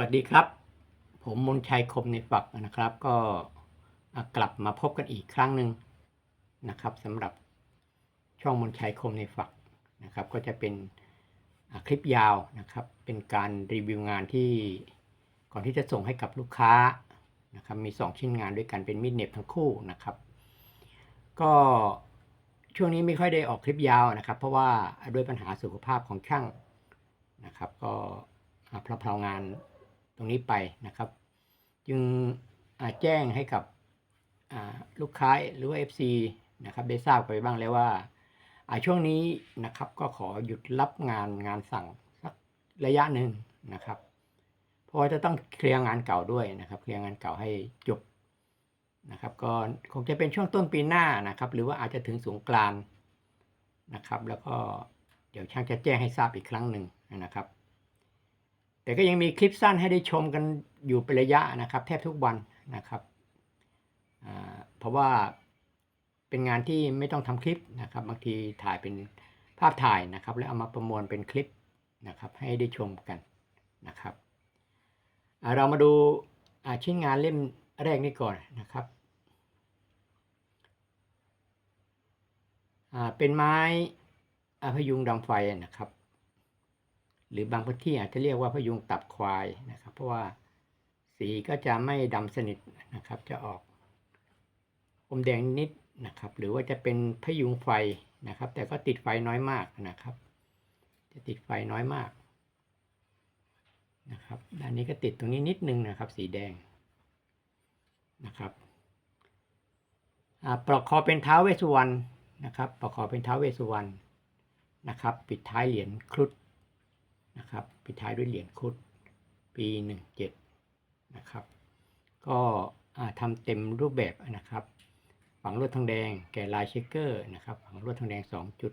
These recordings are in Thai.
วัสดีครับ ผมมนชัยคมในฝักนะครับ ก็กลับมาพบกันอีกครั้งหนึ่งนะครับสำหรับช่องมนชัยคมในฝักนะครับ ก็จะเป็นคลิปยาวนะครับ เป็นการรีวิวงานที่ก่อนที่จะส่งให้กับลูกค้านะครับมี 2 ชิ้นงานด้วยกันเป็นมีดเน็บทั้งคู่นะครับ ก็ช่วงนี้ไม่ค่อยได้ออกคลิปยาวนะครับ เพราะว่าด้วยปัญหาสุขภาพของช่างนะครับ ก็อะเพลางาน ตรงนี้ไปนะครับ จึงอ่าแจ้งให้กับลูกค้าหรือว่า FC นะครับได้ทราบไปบ้างแล้วว่าช่วงนี้นะครับก็ขอหยุดรับงานงานสั่งสักระยะหนึ่งนะครับ เพราะว่าจะต้องเคลียร์งานเก่าด้วยนะครับ เคลียร์งานเก่าให้จบนะครับ ก็คงจะเป็นช่วงต้นปีหน้านะครับ หรือว่าอาจจะถึงสงกรานนะครับ แล้วก็เดี๋ยวช่างจะแจ้งให้ทราบอีกครั้งหนึ่งนะครับ แต่ก็ยังมีคลิปสั้นให้ได้ชมกันอยู่เป็นระยะนะครับ แทบทุกวันนะครับเพราะว่าเป็นงานที่ไม่ต้องทำคลิปนะครับ บางทีถ่ายเป็นภาพถ่ายนะครับ แล้วเอามาประมวลเป็นคลิปนะครับ ให้ได้ชมกันนะครับ เรามาดูชิ้นงานเล่มแรกนี้ก่อนนะครับเป็นไม้อพยุงดำไฟนะครับ หรือบางพื้นที่อาจจะเรียกว่าพยุงตับควายนะครับ เพราะว่าสีก็จะไม่ดำสนิทนะครับ จะออกอมแดงนิดนะครับ หรือว่าจะเป็นพยุงไฟนะครับ แต่ก็ติดไฟน้อยมากนะครับ จะติดไฟน้อยมากนะครับด้านนี้ก็ติดตรงนี้นิดนึงนะครับ สีแดงนะครับอ่าปลอกคอเป็นเท้าเวสุวรรณนะครับปลอกคอเป็นเท้าเวสุวรรณนะครับ ปิดท้ายเหรียญครุฑ นะครับปิดท้ายด้วยเหรียญครุฑปี 17 นะครับ ก็อ่าทำเต็มรูปแบบนะครับฝังลวดทองแดงแก่ลายเชคเกอร์นะครับฝังลวดทองแดง 2 จุด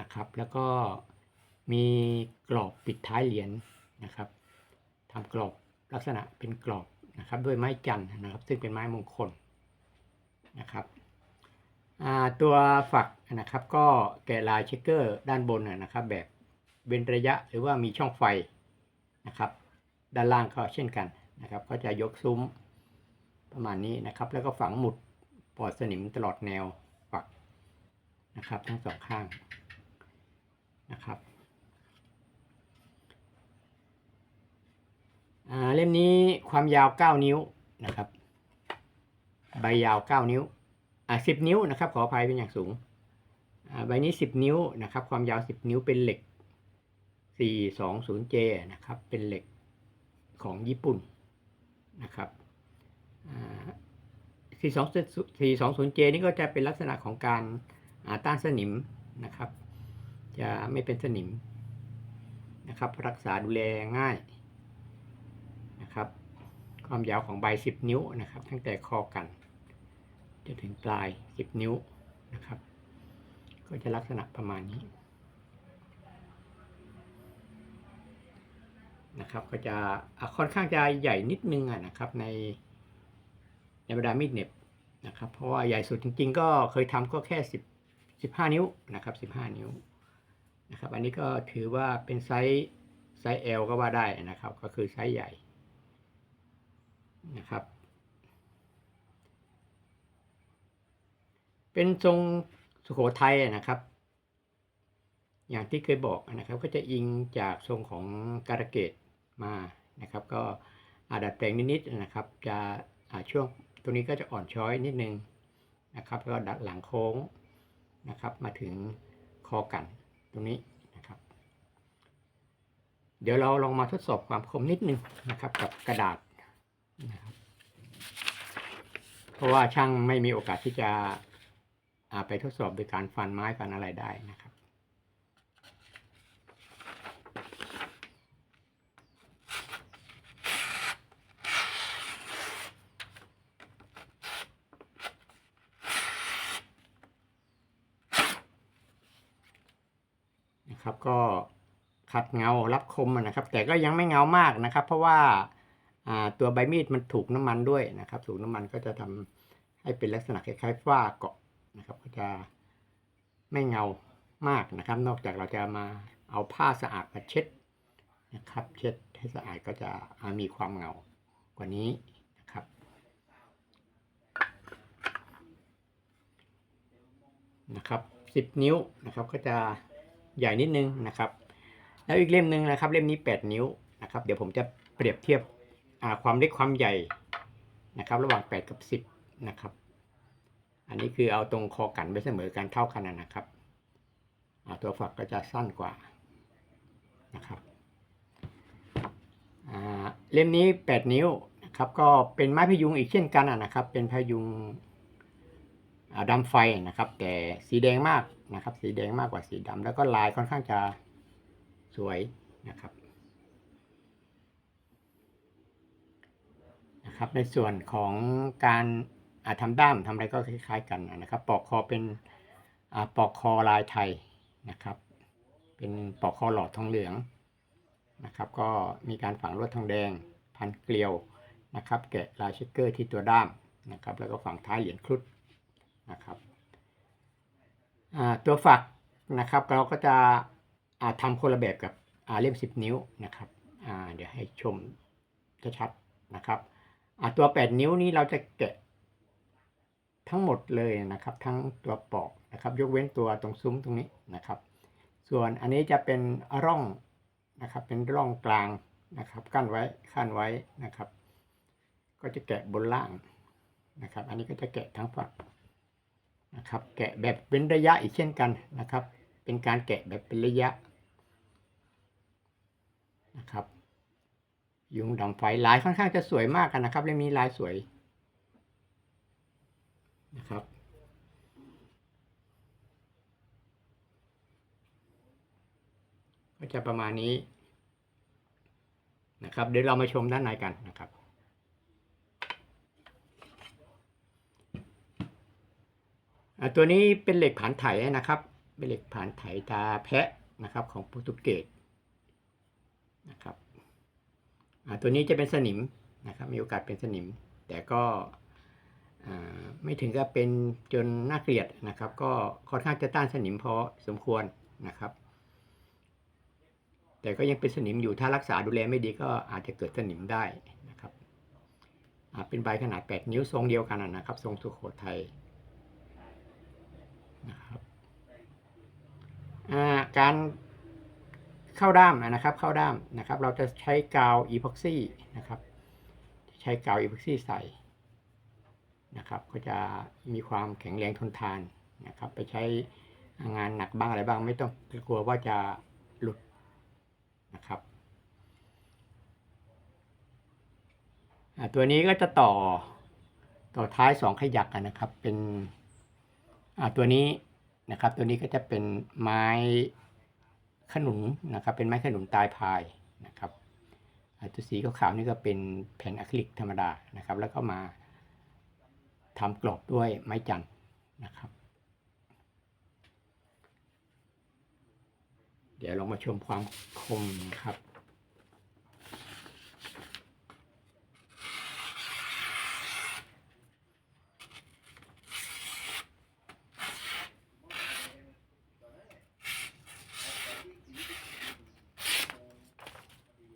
นะครับ แล้วก็มีกรอบปิดท้ายเหรียญนะครับทำกรอบลักษณะเป็นกรอบนะครับด้วยไม้จันทร์นะครับ ซึ่งเป็นไม้มงคลนะครับตัวฝักนะครับก็แกะลายเชคเกอร์ด้านบนนะครับแบบ เว้นระยะหรือว่ามีช่องไฟนะครับ ด้านล่างก็เช่นกันนะครับก็จะยกซุ้มประมาณนี้นะครับ แล้วก็ฝังหมุดปลอดสนิมตลอดแนวฝักนะครับ ทั้งสองข้างนะครับเล่มนี้ความยาว 9 นิ้วนะครับ ใบยาว 9 นิ้วอ่า10 นิ้วนะครับ ขออภัยเป็นอย่างสูงใบนี้ 10 นิ้วนะครับ ความยาว 10 นิ้วเป็นเหล็ก 420J นะครับ เป็นเหล็กของญี่ปุ่นนะครับ 420J นี่ก็จะเป็นลักษณะของการาต้านสนิมนะครับ จะไม่เป็นสนิมนะครับ รักษาดูแลง่ายนะครับ ความยาวของใบ 10 นิ้วนะครับ ตั้งแต่คอกันจนถึงปลาย 10 นิ้วนะครับ ก็จะลักษณะประมาณนี้ นะครับก็จะอค่อนข้างจะใหญ่นิดนึงอะนะครับในในบรรดามีดเน็บนะครับเพราะว่าใหญ่สุดจริง ๆ ก็เคยทำก็แค่สิบสิบห้านิ้วนะครับสิบห้านิ้วนะครับอันนี้ก็ถือว่าเป็นไซส์ไซส์ L ก็ว่าได้นะครับ ก็คือไซส์ใหญ่นะครับ เป็นทรงสุโขทัยนะครับ อย่างที่เคยบอกนะครับ ก็จะอิงจากทรงของการะเกด มานะครับก็ดัดแปลงนิดๆนะครับ จะช่วงตรงนี้ก็จะอ่อนช้อยนิดนึงนะครับก็ดัดหลังโค้งนะครับมาถึงคอกันตรงนี้นะครับ เดี๋ยวเราลองมาทดสอบความคมนิดนึงนะครับกับกระดาษนะครับเพราะว่าช่างไม่มีโอกาสที่จะไปทดสอบโดยการฟันไม้ฟันอะไรได้นะครับ นะครับก็ขัดเงารับคมนะครับ แต่ก็ยังไม่เงามากนะครับ เพราะว่าตัวใบมีดมันถูกน้ำมันด้วยนะครับ ถูกน้ำมันก็จะทำให้เป็นลักษณะคล้ายๆฝ้าเกาะนะครับ ก็จะไม่เงามากนะครับ นอกจากเราจะมาเอาผ้าสะอาดมาเช็ดนะครับ เช็ดให้สะอาดก็จะมีความเงากว่านี้นะครับนะครับสิบนิ้วนะครับก็จะ ใหญ่นิดนึงนะครับ แล้วอีกเล่มหนึ่งนะครับ เล่มนี้แปดนิ้วนะครับ เดี๋ยวผมจะเปรียบเทียบความเล็กความใหญ่นะครับ ระหว่างแปดกับสิบนะครับ อันนี้คือเอาตรงคอกันไปเสมอกันเท่ากันนะครับตัวฝักก็จะสั้นกว่านะครับเล่มนี้แปดนิ้วนะครับ ก็เป็นไม้พยุงอีกเช่นกันนะครับ เป็นพยุงดำไฟนะครับ แต่สีแดงมาก นะครับ สีแดงมากกว่าสีดำแล้วก็ลายค่อนข้างจะสวยนะครับนะครับ ในส่วนของการอาทำด้ามทำอะไรก็คล้าย ๆ กันนะครับ ปอกคอเป็นอปอกคอลายไทยนะครับ เป็นปอกคอหลอดทองเหลืองนะครับ ก็มีการฝังลวดทองแดง พันเกลียวนะครับ แกะลายเชคเกอร์ที่ตัวด้ามนะครับ แล้วก็ฝังท้ายเหรียญครุฑนะครับ ตัวฝักนะครับเราก็จะทำคนละแบบกับเล่ม 10 นิ้วนะครับเดี๋ยวให้ชมชัดๆนะครับตัว 8 นิ้วนี้เราจะแกะทั้งหมดเลยนะครับ ทั้งตัวปอกนะครับยกเว้นตัวตรงซุ้มตรงนี้นะครับ ส่วนอันนี้จะเป็นร่องนะครับเป็นร่องกลางนะครับกั้นไว้ขั้นไว้นะครับ ก็จะแกะบนล่างนะครับ อันนี้ก็จะแกะทั้งฝัก นะครับ แกะแบบเป็นระยะอีกเช่นกันนะครับ เป็นการแกะแบบเป็นระยะนะครับยุงดำไฟลายค่อนข้างจะสวยมากกันนะครับและมีลายสวยนะครับก็จะประมาณนี้นะครับเดี๋ยวเรามาชมด้านในกันนะครับ อ่า ตัวนี้เป็นเหล็กผานไถนะครับ เป็นเหล็กผานไถตาแพะนะครับของโปรตุเกสนะครับตัวนี้จะเป็นสนิมนะครับ มีโอกาสเป็นสนิม แต่ก็ไม่ถึงกับเป็นจนน่าเกลียดนะครับ ก็ค่อนข้างจะต้านสนิมพอสมควรนะครับ แต่ก็ยังเป็นสนิมอยู่ถ้ารักษาดูแลไม่ดีก็อาจจะเกิดสนิมได้นะครับเป็นใบขนาด 8 นิ้วทรงเดียวกันนะครับ ทรงสุโขทัย นะครับ การเข้าด้ามนะครับเข้าด้ามนะครับ เราจะใช้กาวอีพ็อกซี่นะครับ ใช้กาวอีพ็อกซี่ใส่นะครับ ก็จะมีความแข็งแรงทนทานนะครับ ไปใช้งานหนักบ้างอะไรบ้าง ไม่ต้องกลัวว่าจะหลุดนะครับตัวนี้ก็จะต่อต่อท้ายสองขยักกันนะครับ เป็นตัวนี้นะครับ ตัวนี้ก็จะเป็นไม้ ขนุนนะครับเป็นไม้ขนุนตายพายนะครับตัวสีขาวๆนี่ก็เป็นแผ่นอะคริลิกธรรมดานะครับ แล้วก็มาทำกรอบด้วยไม้จันทร์นะครับ เดี๋ยวเรามาชมความคมนะครับ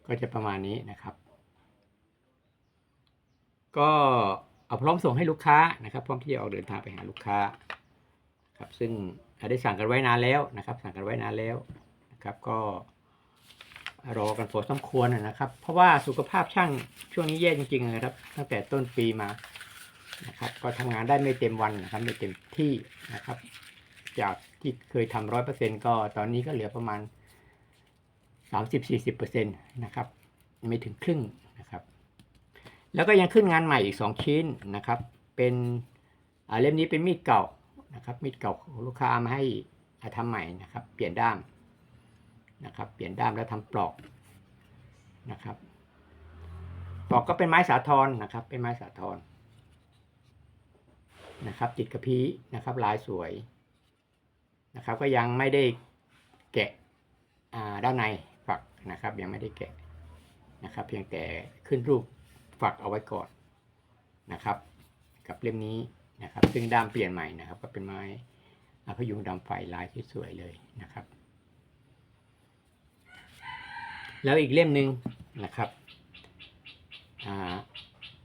ก็จะประมาณนี้นะครับ ก็เอาพร้อมส่งให้ลูกค้านะครับ พร้อมที่จะออกเดินทางไปหาลูกค้าครับซึ่งได้สั่งกันไว้นานแล้วนะครับ สั่งกันไว้นานแล้วนะครับ ก็รอกันพอสมควรนะครับ เพราะว่าสุขภาพช่างช่วงนี้แย่จริงๆนะครับ ตั้งแต่ต้นปีมานะครับ ก็ทำงานได้ไม่เต็มวันนะครับไม่เต็มที่นะครับ จากที่เคยทำร้อยเปอร์เซ็นต์ก็ตอนนี้ก็เหลือประมาณ 30-40%นะครับ ไม่ถึงครึ่งนะครับ แล้วก็ยังขึ้นงานใหม่อีก 2 ชิ้นนะครับ เป็นอาเล่มนี้เป็นมีดเก่านะครับมีดเก่าของลูกค้ามาให้อาทำใหม่นะครับ เปลี่ยนด้ามนะครับ เปลี่ยนด้ามแล้วทำปลอกนะครับปลอกก็เป็นไม้สาทรนะครับ เป็นไม้สาทรนะครับติดกระพี้นะครับ ลายสวยนะครับ ก็ยังไม่ได้แกะด้านใน นะครับ ยังไม่ได้แกะนะครับ เพียงแต่ขึ้นรูปฝักเอาไว้ก่อนนะครับ กับเล่มนี้นะครับ ซึ่งด้ามเปลี่ยนใหม่นะครับ ก็เป็นไม้อพยุงดำไฟลายที่สวยเลยนะครับ แล้วอีกเล่มหนึ่งนะครับ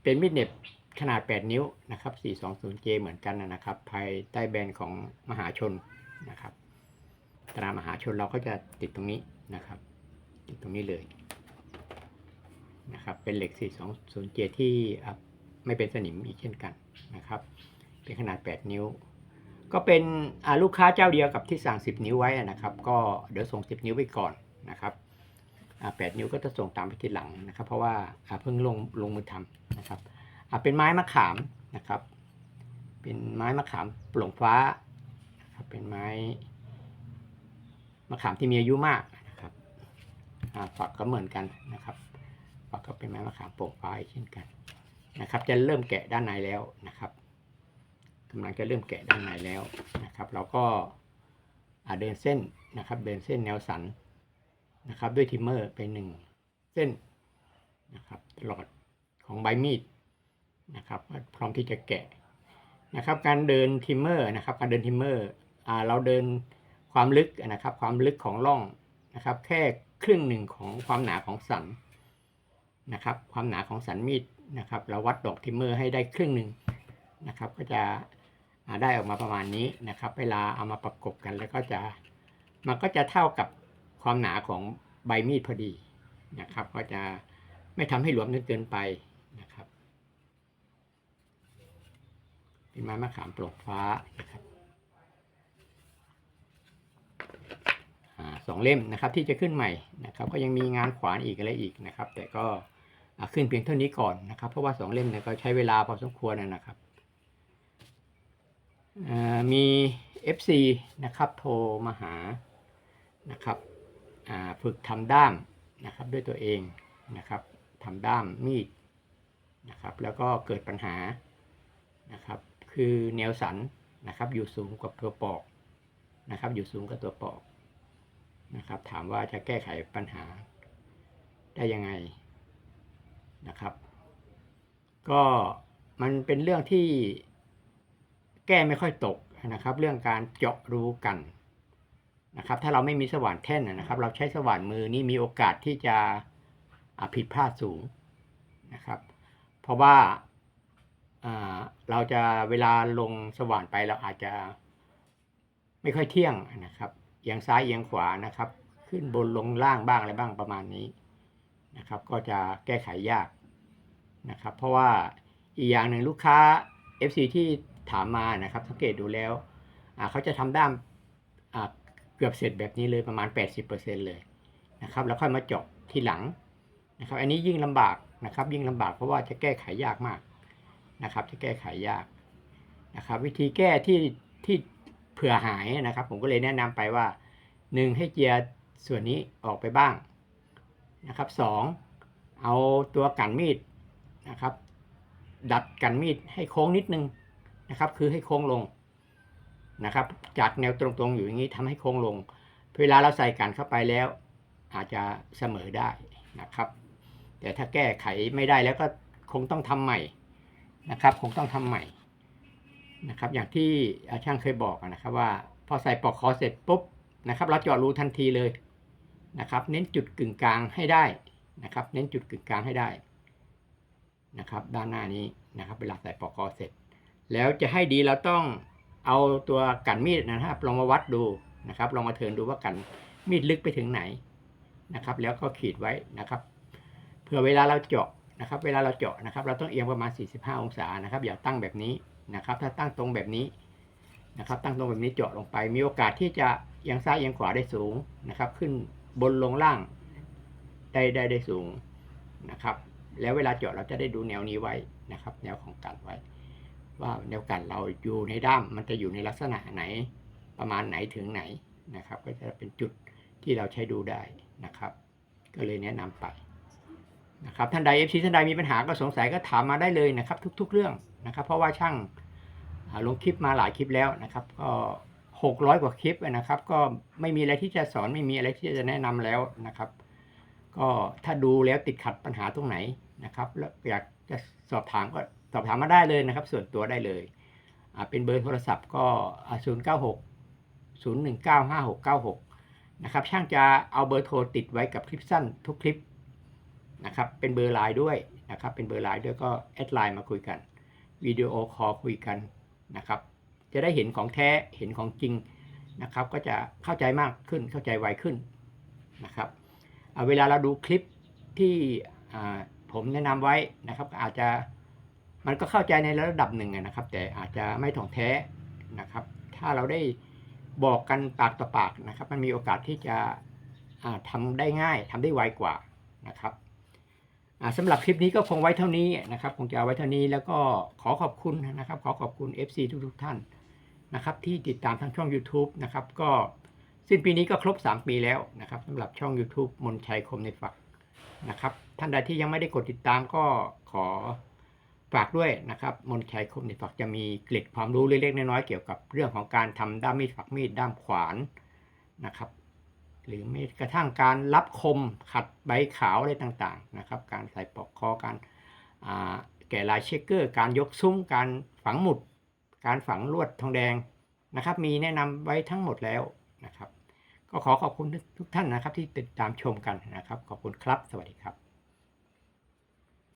เป็นมีดเน็บขนาด 8 นิ้วนะครับ 420J เหมือนกันนะครับ ภายใต้แบรนด์ของมหาชนนะครับ ตรามหาชนเราก็จะติดตรงนี้นะครับ ติดตรงนี้เลยนะครับ เป็นเหล็ก 420J ที่ไม่เป็นสนิมอีกเช่นกันนะครับ เป็นขนาด 8 นิ้ว ก็เป็นลูกค้าเจ้าเดียวกับที่สั่ง 10 นิ้วไว้นะครับ ก็เดี๋ยวส่ง 10 นิ้วไปก่อนนะครับ8นิ้วก็จะส่งตามไปทีหลังนะครับ เพราะว่าเพิ่งลงลงมือทำนะครับเป็นไม้มะขามนะครับ เป็นไม้มะขามโปร่งฟ้านะครับเป็นไม้มะขามที่มีอายุมาก ฝักก็เหมือนกันนะครับฝักก็เป็นไม้มะขามโปร่งฟ้าเช่นกันนะครับ จะเริ่มแกะด้านในแล้วนะครับกำลังจะเริ่มแกะด้านในแล้วนะครับ เราก็าเดินเส้นนะครับ เดินเส้นแนวสันนะครับ ด้วยทิมเมอร์ไปหนึ่งเส้นนะครับตลอดของใบมีดนะครับพร้อมที่จะแกะนะครับ การเดินทิมเมอร์นะครับ การเดินทิมเมอร์เราเดินความลึกนะครับ ความลึกของร่องนะครับ แค่ ครึ่งหนึ่งของความหนาของสันนะครับ ความหนาของสันมีดนะครับ เราวัดดอกทิมเมอร์ให้ได้ครึ่งหนึ่งนะครับ ก็จะได้ออกมาประมาณนี้นะครับ เวลาเอามาประกบกันแล้วก็จะมันก็จะเท่ากับความหนาของใบมีดพอดีนะครับ ก็จะไม่ทำให้หลวมจนเกินไปนะครับ เป็นไม้มะขามปร่งฟ้านะครับอ่า สองเล่มนะครับที่จะขึ้นใหม่นะครับก็ยังมีงานขวานอีกอะไรอีกนะครับ แต่ก็ขึ้นเพียงเท่านี้ก่อนนะครับ เพราะว่าสองเล่มเนี่ยก็ใช้เวลาพอสมควรนะครับมี FC นะครับโทรมาหานะครับฝึกทำด้ามนะครับด้วยตัวเองนะครับทำด้ามมีดนะครับแล้วก็เกิดปัญหานะครับคือแนวสันนะครับอยู่สูงกว่าตัวปอกนะครับอยู่สูงกว่าตัวปอก นะครับ ถามว่าจะแก้ไขปัญหาได้ยังไงนะครับ ก็มันเป็นเรื่องที่แก้ไม่ค่อยตกนะครับ เรื่องการเจาะรู้กันนะครับ ถ้าเราไม่มีสว่านแท่นนะครับ เราใช้สว่านมือนี่มีโอกาสที่จะผิดพลาดสูงนะครับ เพราะว่าอ่าเราจะเวลาลงสว่านไปเราอาจจะไม่ค่อยเที่ยงนะครับ เอียงซ้ายเอียงขวานะครับ ขึ้นบนลงล่างบ้างอะไรบ้างประมาณนี้นะครับ ก็จะแก้ไขยากนะครับ เพราะว่าอีกอย่างหนึ่งลูกค้า FC ที่ถามมานะครับสังเกตดูแล้วเขาจะทำด้ามเกือบเสร็จแบบนี้เลยประมาณ 80%เลยนะครับแล้วค่อยมาจาะทีหลังนะครับ อันนี้ยิ่งลำบากนะครับ ยิ่งลำบากเพราะว่าจะแก้ไขยากมากนะครับ จะแก้ไขยากนะครับ วิธีแก้ที่ที่ ผื่อหายนะครับ ผมก็เลยแนะนำไปว่า 1 ให้เจียร์ส่วนนี้ออกไปบ้างนะครับสองเอาตัวกันมีดนะครับ ดัดกันมีดให้โค้งนิดนึงนะครับ คือให้โค้งลงนะครับ จากแนวตรงๆอยู่อย่างนี้ทำให้โค้งลง เวลาเราใส่กันเข้าไปแล้ว อาจจะเสมอได้นะครับ แต่ถ้าแก้ไขไม่ได้แล้วก็คงต้องทำใหม่นะครับ คงต้องทำใหม่ นะครับอย่างที่ช่างเคยบอกนะครับว่าพอใส่ปลอกคอเสร็จปุ๊บนะครับเราเจาะรูทันทีเลยนะครับเน้นจุดกึ่งกลางให้ได้นะครับเน้นจุดกึ่งกลางให้ได้นะครับด้านหน้านี้นะครับเวลาใส่ปลอกคอเสร็จ แล้วจะให้ดีเราต้องเอาตัวกันมีดนะครับลองมาวัดดูนะครับลองมาเทินดูว่ากันมีดลึกไปถึงไหนนะครับแล้วก็ขีดไว้นะครับเผื่อเวลาเราเจาะนะครับเวลาเราเจาะนะครับเราต้องเอียงประมาณ 45 องศานะครับอย่าตั้งแบบนี้ นะครับ ถ้าตั้งตรงแบบนี้นะครับ ตั้งตรงแบบนี้เจาะลงไป มีโอกาสที่จะเอียงซ้ายเอียงขวาได้สูงนะครับ ขึ้นบนลงล่างได้ได้ได้สูงนะครับ แล้วเวลาเจาะเราจะได้ดูแนวนี้ไว้นะครับ แนวของกันไว้ ว่าแนวกันเราอยู่ในด้ามมันจะอยู่ในลักษณะไหนประมาณไหนถึงไหนนะครับ ก็จะเป็นจุดที่เราใช้ดูได้นะครับ ก็เลยแนะนำไปนะครับท่านใดเอฟซีท่านใดมีปัญหาก็สงสัยก็ถามมาได้เลยนะครับ ทุก ๆ เรื่อง นะครับ เพราะว่าช่างลงคลิปมาหลายคลิปแล้วนะครับ ก็หกร้อยกว่าคลิปนะครับ ก็ไม่มีอะไรที่จะสอนไม่มีอะไรที่จะแนะนำแล้วนะครับ ก็ถ้าดูแล้วติดขัดปัญหาตรงไหนนะครับ แล้วอยากจะสอบถามก็สอบถามมาได้เลยนะครับ ส่วนตัวได้เลยเป็นเบอร์โทรศัพท์ก็ศูนย์เก้าหกศูนย์หนึ่งเก้าห้าหกเก้าหกนะครับช่างจะเอาเบอร์โทรติดไว้กับคลิปสั้นทุกคลิปนะครับเป็นเบอร์ไลน์ด้วยนะครับเป็นเบอร์ไลน์ด้วยก็แอดไลน์มาคุยกัน วิดีโอคอลคุยกันนะครับ จะได้เห็นของแท้เห็นของจริงนะครับ ก็จะเข้าใจมากขึ้นเข้าใจไวขึ้นนะครับเวลาเราดูคลิปที่ผมแนะนำไว้นะครับ อาจจะมันก็เข้าใจในระดับหนึ่งนะครับ แต่อาจจะไม่ถ่องแท้นะครับ ถ้าเราได้บอกกันปากต่อปากนะครับ มันมีโอกาสที่จะอ่าทำได้ง่ายทำได้ไวกว่านะครับ สำหรับคลิปนี้ก็คงไว้เท่านี้นะครับคงจะเอาไว้เท่านี้แล้วก็ขอขอบคุณนะครับ ขอขอบคุณ FC ทุกๆท่านนะครับ ที่ติดตามทางช่อง YouTube นะครับ ก็สิ้นปีนี้ก็ครบ 3 ปีแล้วนะครับสำหรับช่อง YouTube มนชัยคมในฝักนะครับ ท่านใดที่ยังไม่ได้กดติดตามก็ขอฝากด้วยนะครับมนชัยคมในฝักจะมีเกล็ดความรู้เล็กๆน้อยๆเกี่ยวกับเรื่องของการทำด้ามมีดฝักมีดด้ามขวานนะครับ หรือแม้กระทั่งการรับคมขัดใบขาวอะไรต่างๆนะครับ การใส่ปลอกคอการแกะลายเชคเกอร์ การยกซุ้มการฝังหมุด การฝังลวดทองแดงนะครับ มีแนะนำไว้ทั้งหมดแล้วนะครับ ก็ขอขอบคุณทุกท่านนะครับที่ติดตามชมกันนะครับ ขอบคุณครับ สวัสดีครับ